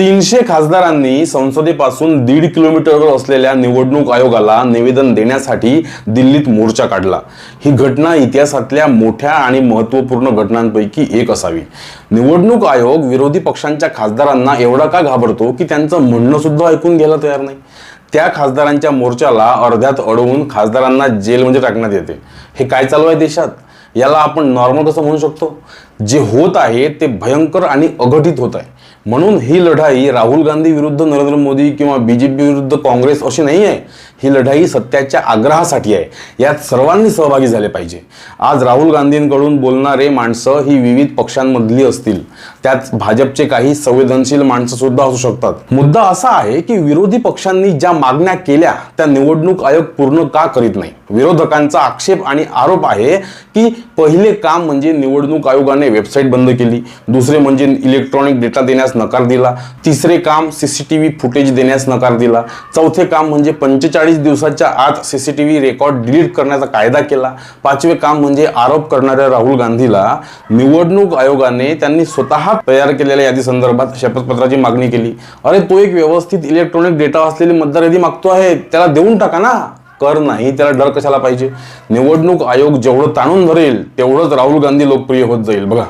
तीनशे खासदारांनी संसदेपासून दीड किलोमीटरवर असलेल्या निवडणूक आयोगाला निवेदन देण्यासाठी दिल्लीत मोर्चा काढला. ही घटना इतिहासातल्या मोठ्या आणि महत्त्वपूर्ण घटनांपैकी एक असावी. निवडणूक आयोग विरोधी पक्षांच्या खासदारांना एवढा का घाबरतो की त्यांचं म्हणणं सुद्धा ऐकून घ्यायला तयार नाही? त्या खासदारांच्या मोर्चाला अर्ध्यात अडवून खासदारांना जेलमध्ये म्हणजे टाकण्यात येते. हे काय चालू आहे देशात? याला आपण नॉर्मल कसं म्हणू शकतो? जे होत आहे ते भयंकर आणि अघटित होत आहे. म्हणून ही लढाई राहुल गांधी विरुद्ध नरेंद्र मोदी किंवा बीजेपी विरुद्ध काँग्रेस अशी नाही आहे. ही लढाई सत्याच्या आग्रहासाठी आहे. यात सर्वांनी सहभागी झाले पाहिजे. आज राहुल गांधींकडून बोलणारे माणसं ही विविध पक्षांमधली असतील. त्यात भाजपचे काही संवेदनशील माणसं सुद्धा असू शकतात. मुद्दा असा आहे की विरोधी पक्षांनी ज्या मागण्या केल्या त्या निवडणूक आयोग पूर्ण का करीत नाही? विरोधकांचा आक्षेप आणि आरोप आहे की पहिले काम म्हणजे निवडणूक आयोगाने वेबसाईट बंद केली. दुसरे म्हणजे इलेक्ट्रॉनिक डेटा देण्यास नकार दिला. तिसरे काम सीसीटीव्ही फुटेज देण्यास नकार दिला. चौथे काम म्हणजे पंचेचाळीस दिवसाच्या आत सीसीटीव्ही रेकॉर्ड डिलीट करण्याचा कायदा केला. पाचवे काम म्हणजे आरोप करणाऱ्या राहुल गांधीला निवडणूक आयोगाने त्यांनी स्वतः तयार केलेल्या यादी संदर्भात शपथपत्राची मागणी केली. अरे तो एक व्यवस्थित इलेक्ट्रॉनिक डेटा असलेली मतदार यादी मागतो आहे. त्याला देऊन टाका ना. कर नाही त्याला डर कशाला पाहिजे? निवडणूक आयोग जेवढं ताणून धरेल तेवढंच राहुल गांधी लोकप्रिय होत जाईल. बघा.